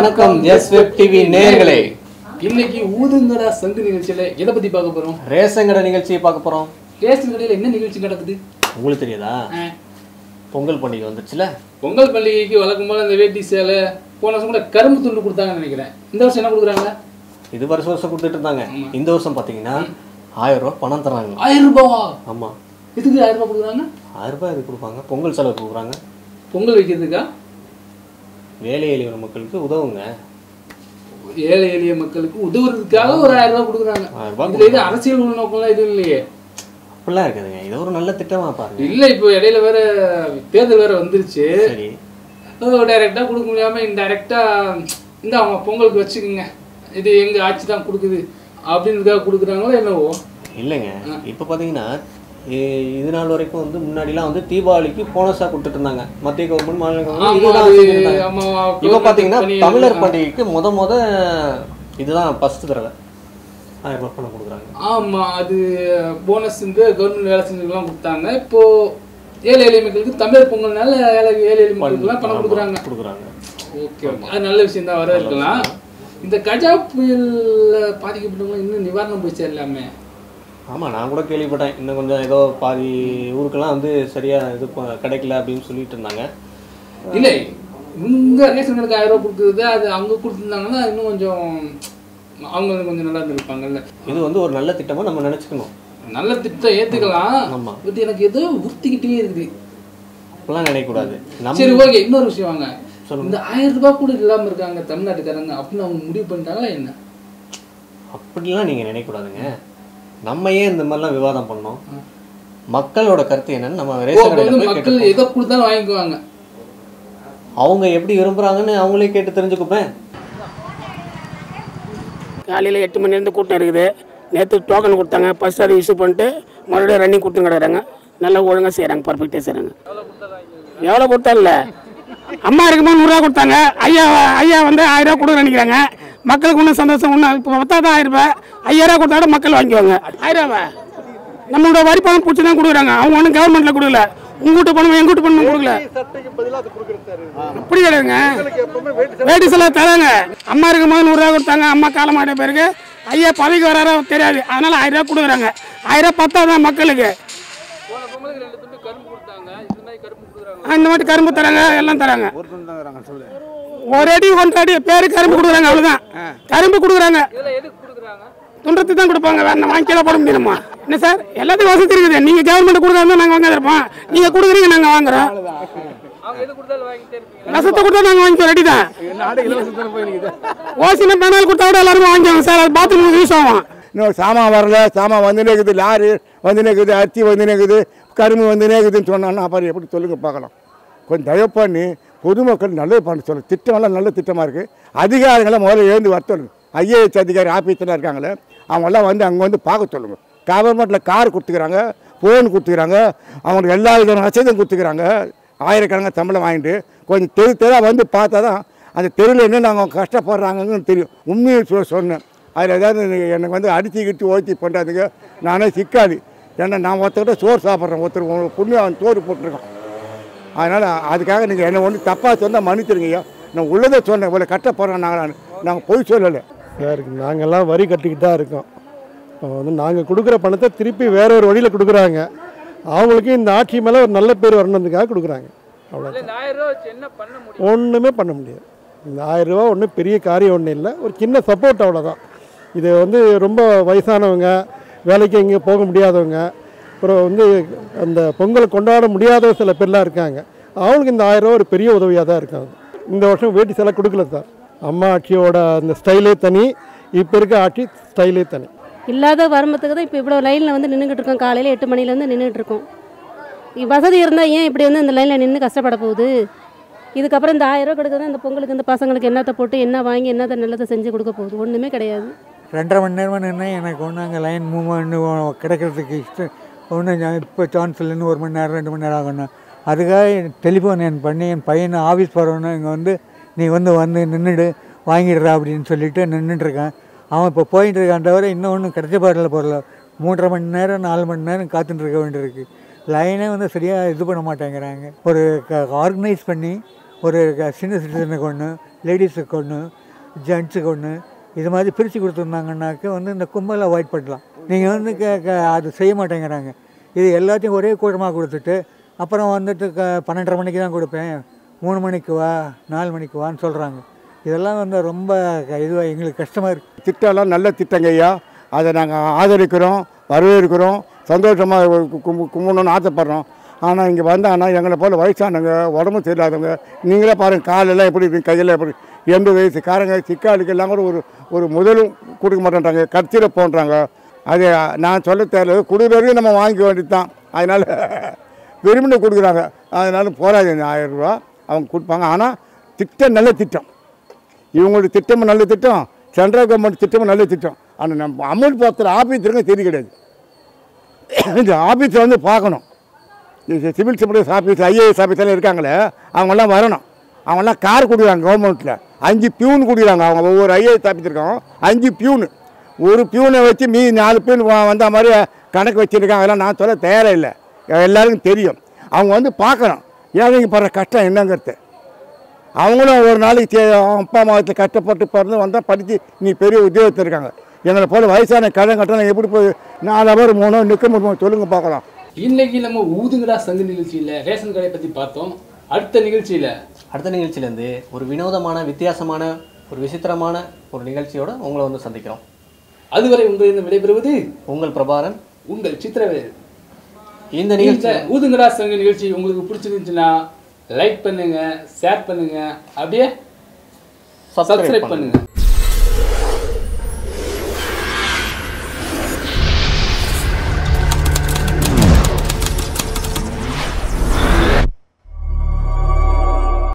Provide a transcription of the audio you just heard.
வணக்கம் S web TV நேயர்களே. இன்னைக்கு ஊதுங்கடா சங்கு நிகழ்ச்சியில எதை பத்தி பார்க்க போறோம்? ரேஷன் கடை நிகழ்ச்சியை பார்க்க போறோம். ரேஷன் கடையில என்ன நிகழ்ச்சி நடக்குது? உங்களுக்கு தெரியாதா? பொங்கல் பண்டிகை வந்துச்சுல? பொங்கல் பண்டிகைக்கு வழக்கம் போல இந்த வேட்டி சேலை போன வருஷம் கூட கரும்பு துண்டு கொடுத்தாங்கன்னு நினைக்கிறேன். இந்த வருஷம் என்ன கொடுக்குறாங்க? இது வருஷம் வருஷம் கொடுத்துட்டு இருந்தாங்க. இந்த வருஷம் பார்த்தீங்கன்னா ஆயிரம் ரூபாய் பணம் தராங்க ஆயிரம் ரூபாவா ஆமா. எதுக்கு ஆயிரம் ரூபாய் கொடுக்குறாங்க? ஆயிரம் ரூபாய் இது கொடுப்பாங்க. பொங்கல் செலவு கொடுக்குறாங்க. பொங்கல் வைக்கிறதுக்கா? வேலை எளிய மக்களுக்கு உதவுங்க. ஏழை எளிய மக்களுக்கு உதவுறதுக்காக ஒரு ஆயிரம் ரூபாய் கொடுக்குறாங்க. இதுல இது அரசியல் உள்நோக்கம்லாம் எதுவும் இல்லையே. அப்படிலாம் இருக்குதுங்க. இது ஒரு நல்ல திட்டமா பாருங்க. இல்ல இப்போ இடையில வேற தேர்தல் வேற வந்துருச்சு. டைரக்டா கொடுக்க முடியாம இன்டைரக்டா இந்த அவங்க பொங்கலுக்கு வச்சுக்கோங்க. இது எங்க ஆட்சி தான் கொடுக்குது. அப்படின்றதுக்காக கொடுக்குறாங்களோ என்னவோ. இல்லைங்க. இப்போ பார்த்தீங்கன்னா இது நாள் வரைக்கும் வந்து முன்னாடிலாம் வந்து தீபாவளிக்கு போனஸாக கொடுத்துட்டு இருந்தாங்க மத்திய கவர்மெண்ட் மாநில கவர்மெண்ட் இப்போ பார்த்தீங்கன்னா தமிழர் பண்டிகைக்கு முத முத இதுதான் ஃபர்ஸ்ட் தடவை. ஆயிரம் ரூபாய் பணம் கொடுக்குறாங்க. ஆமா அது போனஸ் கவர்மெண்ட் வேலை செஞ்சவங்கலாம் கொடுத்தாங்க. இப்போ ஏழை எளிய மக்களுக்கு தமிழர் பொங்கல்னால ஏழை ஏழை எளிய மக்களுக்குலாம் பணம் கொடுக்குறாங்க. கொடுக்குறாங்க. Okay okay. அது நல்ல விஷயம் தான் வர இருக்கலாம். இந்த கஜா புயல்ல பாதிக்கப்பட்டவங்க இன்னும் நிவாரணம் போய் சேரலாமே? ஆமாம் நான் கூட கேள்விப்பட்டேன். இன்னும் கொஞ்சம் ஏதோ பாதி ஊருக்கெல்லாம் வந்து சரியாக இது கிடைக்கல அப்படின்னு சொல்லிட்டு இருந்தாங்க. இல்லை இங்க ரேஷன் கடைக்கு ஆயிரம் ரூபாய் கொடுக்குறது அது அங்க கொடுத்துருந்தாங்கன்னா இன்னும் கொஞ்சம் அவங்க வந்து கொஞ்சம் நல்லா இருந்திருப்பாங்கல்ல. இது வந்து ஒரு நல்ல திட்டமாக நம்ம நினச்சிக்கணும். நல்ல திட்டம் ஏத்துக்கலாம். ஆமா. பட் எனக்கு ஏதோ உறுத்திக்கிட்டே இருக்குது. அப்படிலாம் நினைக்கக்கூடாது. சரி ஓகே இன்னொரு விஷயம் வாங்க. இந்த ஆயிரம் ரூபாய் கூட இல்லாம இருக்காங்க தமிழ்நாட்டுக்காரங்க. அப்படின்னு அவங்க முடிவு பண்ணிட்டாங்களா என்ன? அப்படிலாம் நீங்கள் நினைக்கக்கூடாதுங்க. நம்ம ஏன் இந்த மாதிரிலாம் விவாதம் பண்ணோம். மக்களோட கருத்து என்னன்னு நம்ம ரேஷன் கடையில் மக்கள் எதை கொடுத்தாலும் வாங்கிக்குவாங்க. அவங்க எப்படி விரும்புகிறாங்கன்னு அவங்களே கேட்டு தெரிஞ்சுக்குப்பேன். காலையில் எட்டு மணிலேருந்து கூட்டம் இருக்குது. நேற்று டோக்கன் கொடுத்தாங்க. ஃபஸ்ட் அதை இஷ்யூ பண்ணிட்டு மறுபடியும் ரன்னிங் கொடுத்து கிடக்குறாங்க. நல்லா ஒழுங்காக செய்கிறாங்க பர்ஃபெக்டாக செய்கிறாங்க எவ்வளோ கொடுத்தா இல்லை. அம்மா இருக்கும்போது நூறுரூவா கொடுத்தாங்க. ஐயா ஐயா வந்து ஆயிரம் ரூபா கொடுக்க நினைக்கிறாங்க. மக்களுக்கு இன்னும் சந்தோஷம் இன்னும் இப்போ பத்தாதான் ஆயிரம் ரூபாய்? ஐயாயிரம் கொடுத்தா கூட மக்கள் வாங்கிக்குவாங்க. ஆயிரம் ரூபா நம்மளோட வரி பணம் பிடிச்சி தான் கொடுக்குறாங்க. அவங்க ஒன்றும் கவர்மெண்ட்டில் கொடுக்கல. உங்ககிட்ட பணம் எங்கிட்ட பணம் கொடுக்கல. அப்படி கிடையாதுங்க. வேட்டி செலவு தராங்க. அம்மா இருக்கும்போது நூறுரூவா கொடுத்தாங்க. அம்மா காலமாட்ட பிறகு ஐயா பதவிக்கு வராரோ தெரியாது. அதனால ஆயிரம் ரூபா கொடுக்குறாங்க. ஆயிரம் ரூபா பத்தாதான் மக்களுக்கு? இந்த மாதிரி கரும்பு தராங்க. எல்லாம் தராங்க. ஒரு அடி ஒன்றரை அடி பேரு கரும்பு கொடுக்குறாங்க அவ்வளவுதான். கரும்பு கொடுக்குறாங்க. துண்டத்து தான் கொடுப்பாங்க வேற வாங்கிக்கலாம் போட முடியுமா என்ன சார்? எல்லாத்துக்கும் வசதி இருக்குது. நீங்க கவர்மெண்ட் கொடுக்காம நாங்க வாங்காதிருப்போம் நீங்க கொடுக்குறீங்க நாங்க வாங்குறோம். ரசத்தை கொடுத்தா நாங்க வாங்கிக்கிறோம் ரெடி தான். ஓசின பேனால் கொடுத்தா கூட எல்லாருமே வாங்கிக்குவாங்க சார். அது பாத்ரூம் யூஸ் ஆகும். இன்னும் சாமான் வரல சாமான் வந்துனே இருக்குது லாரி வந்துனே இருக்குது அரிசி வந்துனே இருக்குது கரும்பு வந்துனே இருக்குதுன்னு சொன்னான்னா அப்புறம் எப்படி சொல்லுங்க பார்க்கலாம். கொஞ்சம் தயவு பண்ணி பொதுமக்கள் நல்லது பண்ண சொல்ல திட்டமெல்லாம் நல்ல திட்டமாக இருக்குது அதிகாரிகளை முதல்ல எழுந்து வர ஐஏஎஸ் அதிகாரி ஆஃபீஸில் இருக்காங்களே அவங்கெல்லாம் வந்து அங்கே வந்து பார்க்க சொல்லுங்கள் கவர்மெண்ட்டில் கார் கொடுத்துக்கிறாங்க ஃபோன் கொடுத்துக்கிறாங்க அவங்களுக்கு எல்லா விதமான வசதியும் கொடுத்துக்கிறாங்க. ஆயிரக்கணக்கான சம்பளம் வாங்கிட்டு கொஞ்சம் தெரு தெருவாக வந்து பார்த்தா தான் அந்த தெருவில் என்னென்ன அவங்க கஷ்டப்படுறாங்கன்னு தெரியும். உண்மையை சொல்ல சொன்னேன். அதில் ஏதாவது எனக்கு- வந்து அடித்து கிட்டு ஓத்தி பண்ணுறாதுங்க நானே சிக்காது ஏன்னா நான் ஒருத்தர்கிட்ட சோறு சாப்பிட்றேன். ஒருத்தர் உங்களுக்கு புண்ணியம் அவன் சோறு போட்டிருக்கான். அதனால் அதுக்காக நீங்கள் என்னை ஒன்று தப்பாக சொன்னால் மன்னிச்சிருங்க ஐயா நான் உள்ளதை சொன்னேன் இவ்வளோ கஷ்டப்படுறோம் நாங்கள் நாங்கள் பொய் சொல்லலை. சார் நாங்கள்லாம் வரி கட்டிக்கிட்டு தான் இருக்கோம். இப்போ வந்து நாங்கள் கொடுக்குற பணத்தை திருப்பி வேற ஒரு வழியில் கொடுக்குறாங்க. அவங்களுக்கு இந்த ஆட்சி மேலே ஒரு நல்ல பேர் வரணுன்றதுக்காக கொடுக்குறாங்க. அவ்வளோ ஒன்றுமே பண்ண முடியாது. இந்த ஆயிரம் ரூபா ஒன்றும் பெரிய காரியம் ஒன்றும் இல்லை. ஒரு சின்ன சப்போர்ட் அவ்வளோதான் இது வந்து ரொம்ப வயசானவங்க வேலைக்கு எங்கேயும் போக முடியாதவங்க அப்புறம் வந்து அந்த பொங்கல் கொண்டாட முடியாத சில பேர்லாம் இருக்காங்க. அவங்களுக்கு இந்த ஆயிரம் ரூபா ஒரு பெரிய உதவியாக தான் இருக்காங்க இந்த வருஷம் வேட்டி சிலை கொடுக்கல சார் அம்மா ஆட்சியோட அந்த ஸ்டைலே தனி இப்போ இருக்க ஆட்சி ஸ்டைலே தனி. இல்லாத வருமத்துக்கு தான் இப்போ இவ்வளோ லைனில் வந்து நின்றுக்கிட்டு இருக்கோம். காலையில் எட்டு மணிலேருந்து நின்றுட்டு இருக்கோம். இ- வசதி இருந்தால் ஏன் இப்படி வந்து இந்த லைனில் நின்று கஷ்டப்பட போகுது? இதுக்கப்புறம் இந்த ஆயிரம் ரூபா கொடுக்குறது இந்த பொங்கலுக்கு இந்த பசங்களுக்கு என்னத்தை போட்டு என்ன வாங்கி என்னத்தை நல்லதை செஞ்சு கொடுக்க போகுது? ஒன்றுமே கிடையாது. ரெண்டரை மணி நேரமாக நின்று எனக்கு ஒன்றும் அங்கே லைன் மூவ்மெண்ட் கிடைக்கிறதுக்கு இஷ்டம் ஒன்றும் இப்போ சான்ஸ் இல்லைன்னு ஒரு மணி நேரம் ரெண்டு மணி நேரம் ஆகணும் அதுக்காக டெலிஃபோன் என் பண்ணி என் பையனை ஆஃபீஸ் போகிறவனே இங்கே வந்து நீ வந்து வந்து நின்றுடு வாங்கிடுறா அப்படின்னு சொல்லிட்டு நின்றுட்டுருக்கேன் அவன் இப்போ போயிட்டு இருக்கான் தவிர இன்னும் ஒன்றும் கிடைச்ச பாடலில் போடல. மூன்றரை மணி நேரம் நாலு மணி நேரம் காத்துட்டு இருக்க வேண்டியிருக்கு லைனே வந்து சரியாக இது பண்ண மாட்டேங்கிறாங்க. ஒரு ஆர்கனைஸ் பண்ணி ஒரு சின்ன சிட்டிசனுக்கு ஒன்று லேடிஸுக்கு ஒன்று ஜென்ட்ஸுக்கு ஒன்று இது மாதிரி பிரித்து கொடுத்துருந்தாங்கன்னாக்க வந்து இந்த கும்பலை அவாய்ட் பண்ணலாம். நீங்கள் வந்து கே அது செய்ய மாட்டேங்கிறாங்க. இது எல்லாத்தையும் ஒரே கூட்டமாக கொடுத்துட்டு அப்புறம் வந்துட்டு க பன்னெண்டரை மணிக்கு தான் கொடுப்பேன். மூணு மணிக்கு வா நாலு மணிக்கு வான்னு சொல்கிறாங்க இதெல்லாம் வந்து ரொம்ப இதுவாக எங்களுக்கு கஷ்டமாக இருக்குது திட்டம்லாம் நல்ல திட்டங்க ஐயா. அதை நாங்கள் ஆதரிக்கிறோம் வரவேற்கிறோம். சந்தோஷமாக கும்பிடணும்னு ஆசைப்படுறோம். ஆனால் இங்கே வந்தாங்கன்னா எங்களை போல் வயசானவங்க உடம்பு சரியில்லாதவங்க நீங்களே பாருங்கள் காலெல்லாம் எப்படி இருக்கு கையெல்லாம் எப்படி எண்பது வயசுக்காரங்க சிக்காளுக்கு எல்லாம் கூட ஒரு ஒரு முதலும் கொடுக்க மாட்டேன்றாங்க கட்சியில் போன்றாங்க. அது நான் சொல்ல தேவை கொடுக்குறவரையும் நம்ம வாங்கிக்க வேண்டியது தான் அதனால் விரும்பின கொடுக்குறாங்க. அதனால போராது ஆயிரம் ரூபா அவங்க கொடுப்பாங்க. ஆனால் திட்டம் நல்ல திட்டம். இவங்களோட திட்டமும் நல்ல திட்டம். சென்ட்ரல் கவர்மெண்ட் திட்டமும் நல்ல திட்டம். ஆனால் நம்ம அமௌண்ட் பார்த்துற ஆஃபீஸ் இருக்க தெரிய கிடையாது. இந்த ஆஃபீஸில் வந்து பார்க்கணும். சிவில் சப்ளைஸ் ஆஃபீஸ் ஐஏஎஸ் ஆஃபீஸெல்லாம் இருக்காங்களே அவங்கெல்லாம் வரணும். அவங்கெல்லாம் கார் கொடுக்குறாங்க கவர்மெண்ட்டில் அஞ்சு பியூன் கொடுக்குறாங்க அவங்க. ஒவ்வொரு ஐஏஎஸ் ஆஃபீஸ் இருக்காங்க அஞ்சு பியூனு. ஒரு பியூனை வச்சு மீ நாலு பியூன் வந்த மாதிரி கணக்கு வச்சுருக்காங்க. அதெல்லாம் நான் சொல்ல தயாராக இல்லை எல்லாருக்கும் தெரியும். அவங்க வந்து பார்க்கணும். ஏழைங்க படுற கஷ்டம் என்னங்கிறது. அவங்களும் ஒரு நாளைக்கு அப்பா அம்மா கஷ்டப்பட்டு பிறந்து வந்தால் படித்து நீ பெரிய உத்தியோகத்தில் இருக்காங்க. எங்களை போல வயசான கடன் கட்டணம் எப்படி போய் நாலு அவர் மூணு நிற்க முடியுமோ சொல்லுங்க பார்க்கலாம். இன்னைக்கு நம்ம ஊதுங்கடா சங்கு நிகழ்ச்சியில ரேஷன் கடையை பத்தி பார்த்தோம். அடுத்த நிகழ்ச்சியில. அடுத்த நிகழ்ச்சியிலேருந்து ஒரு வினோதமான வித்தியாசமான ஒரு விசித்திரமான ஒரு நிகழ்ச்சியோட உங்களை வந்து சந்திக்கிறோம். அதுவரை உங்களிடம் விடைபெறுவது உங்கள் பிரபாரன் உங்கள் சித்திரவேல் இந்த நிகழ்ச்சி. ஊதுங்கடா சங்கு நிகழ்ச்சி உங்களுக்கு பிடிச்சிருந்துச்சுன்னா லைக் பண்ணுங்க ஷேர் பண்ணுங்க அப்படியே சப்ஸ்கிரைப் பண்ணுங்க.